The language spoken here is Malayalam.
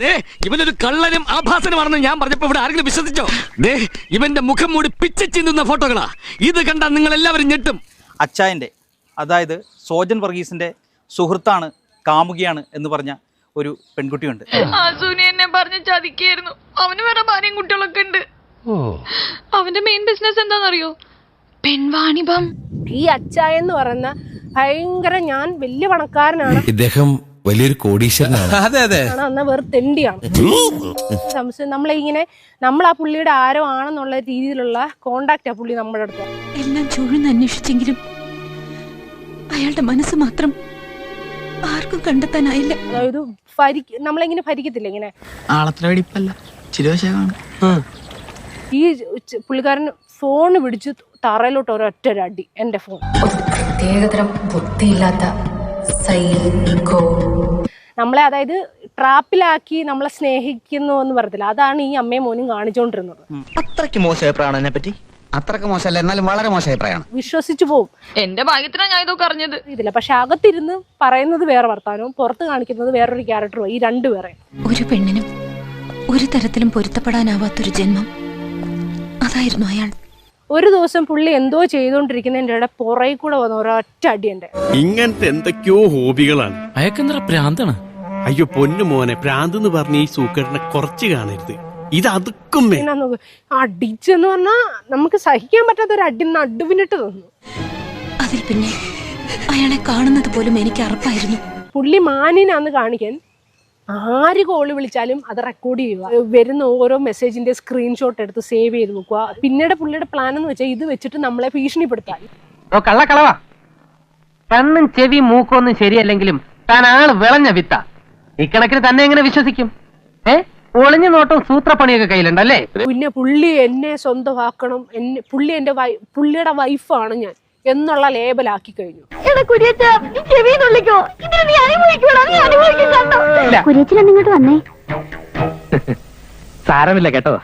ദേ ഇവനൊരു കള്ളനും ആഭാസനുമാണെന്ന് ഞാൻ പറഞ്ഞപ്പോ ഇവിടെ ആരെങ്കിലും വിശ്വസിച്ചോ? ദേ ഇവന്റെ മുഖം മൂടി പിച്ച ചിന്തുന്ന ഫോട്ടോകളാ. ഇത് കണ്ടാൽ നിങ്ങൾ എല്ലാവരും ഞെട്ടും. അച്ചായന്റെ അതായത് സോജൻ വർഗീസിന്റെ സുഹൃത്താണ് കാമുകിയാണ് എന്ന് പറഞ്ഞ ഒരു പെൺകുട്ടിയുണ്ട്. എന്നെ പറഞ്ഞ് ചതിക്കായിരുന്നു. അവന് വേറെ ഭാര്യയും കുട്ടികളൊക്കെ ഉണ്ട്. അവന്റെ മെയിൻ ബിസിനസ് എന്താണെന്നറിയോ? പെൺവാണിഭം. ഈ അച്ചായ എന്ന് പറയുന്ന ഭയങ്കര ഞാൻ വലിയ പണക്കാരനാണ്. ഇദ്ദേഹം വലിയൊരു കോടീശ്വരനാണ്. അതെ അതെ. ആണ്? അന്ന് വെറും തെണ്ടിയാണ്. സംശയം. നമ്മളിങ്ങനെ നമ്മൾ ആ പുള്ളിയുടെ ആരോ ആണെന്നുള്ള രീതിയിലുള്ള കോണ്ടാക്ട് ആ പുള്ളി നമ്മുടെ അടുത്ത്. എല്ലാം ചുഴന്ന് അന്വേഷിച്ചെങ്കിലും അയാളുടെ മനസ്സ് മാത്രം ആർക്കും കണ്ടെത്താനായില്ല. അതായത് ഭരിക്ക നമ്മളിങ്ങനെ ഭരിക്കത്തില്ല ഇങ്ങനെ? ആളത്ര വെടിപ്പല്ല. ഈ ച- പുള്ളിക്കാരൻ ഫോൺ പിടിച്ച് തറയിലോട്ട് ഒരൊറ്റ ഒരു അടി എന്റെ ഫോൺ ഒരു പ്രത്യേകതരം ബുദ്ധിയില്ലാത്ത നമ്മളെ അതായത് ട്രാപ്പിലാക്കി നമ്മളെ സ്നേഹിക്കുന്നു എന്ന് പറയത്തില്ല അതാണ് ഈ അമ്മയും മോനും കാണിച്ചുകൊണ്ടിരുന്നത് അത്രയ്ക്ക് മോശം അഭിപ്രായമാണ് എന്നെ പറ്റി? അത്രയ്ക്ക് മോശമല്ല എന്നാലും വളരെ മോശം അഭിപ്രായമാണ്. വിശ്വസിച്ചു പോകും എന്റെ ഭാഗ്യത്തിനാ ഞാൻ ഇതൊക്കെ അറിഞ്ഞത്. ഇതില്ല പക്ഷെ അകത്തിരുന്ന് പറയുന്നത് വേറെ വർത്താനവും പുറത്ത് കാണിക്കുന്നത് വേറൊരു ക്യാരക്ടറും ഈ രണ്ടുപേരെ ഒരു പെണ്ണിനും ഒരു തരത്തിലും പൊരുത്തപ്പെടാനാവാത്തൊരു ജന്മം. അതായിരുന്നു അയാൾ. ഒരു ദിവസം പുള്ളി എന്തോ ചെയ്തുകൊണ്ടിരിക്കുന്നതിന്റെ ഇടയിൽ പുറകെ കൂടെ വന്ന ഒരൊറ്റ അടിയുണ്ട്. ഇങ്ങനത്തെ എന്തൊക്കെയോ ഹോബികളാണ്. അയക്കെന്തറ പ്രാന്താണ്? അയ്യോ പൊന്നു മോനെ പ്രാന്ത് എന്ന് പറഞ്ഞ ഈ സൂക്കറിനെ കുറച്ച് കാണരുത്. ഇത് അതുക്കും മേ പിന്നെ നോക്ക് അടിച്ചെന്ന് പറഞ്ഞാ നമുക്ക് സഹിക്കാൻ പറ്റാത്ത ഒരു അടി നടുവിനിട്ട് തന്നു അതിൽ പിന്നെ അയാളെ കാണുന്നത് പോലും എനിക്ക് അറപ്പായിരുന്നു. പുള്ളി മാനിനാന്ന് കാണിക്കാൻ ആര് കോൾ വിളിച്ചാലും അത് റെക്കോർഡ് ചെയ്യുക. വരുന്ന ഓരോ മെസ്സേജിന്റെ സ്ക്രീൻഷോട്ട് എടുത്ത് സേവ് ചെയ്ത് വെക്കുക. പിന്നീട് പുള്ളിയുടെ പ്ലാൻ എന്ന് വെച്ചാൽ ഇത് വെച്ചിട്ട് നമ്മളെ ഭീഷണിപ്പെടുത്താൻ. കള്ളക്കളവാ കണ്ണും ചെവി മൂക്കൊന്നും ശരിയല്ലെങ്കിലും താൻ ആൾ വിളഞ്ഞ വിത്ത. ഇക്കണക്കിന് തന്നെ എങ്ങനെ വിശ്വസിക്കും? ഏ? ഒളിഞ്ഞു നോട്ടം സൂത്രപ്പണിയൊക്കെ കയ്യിലുണ്ടല്ലേ? പിന്നെ പുള്ളി എന്നെ സ്വന്തമാക്കണം. എന്നെ പുള്ളി എന്റെ പുള്ളിയുടെ വൈഫാണ് ഞാൻ. എന്നുള്ള ലേബലാക്കി കഴിഞ്ഞു. സാരമില്ല കേട്ടോ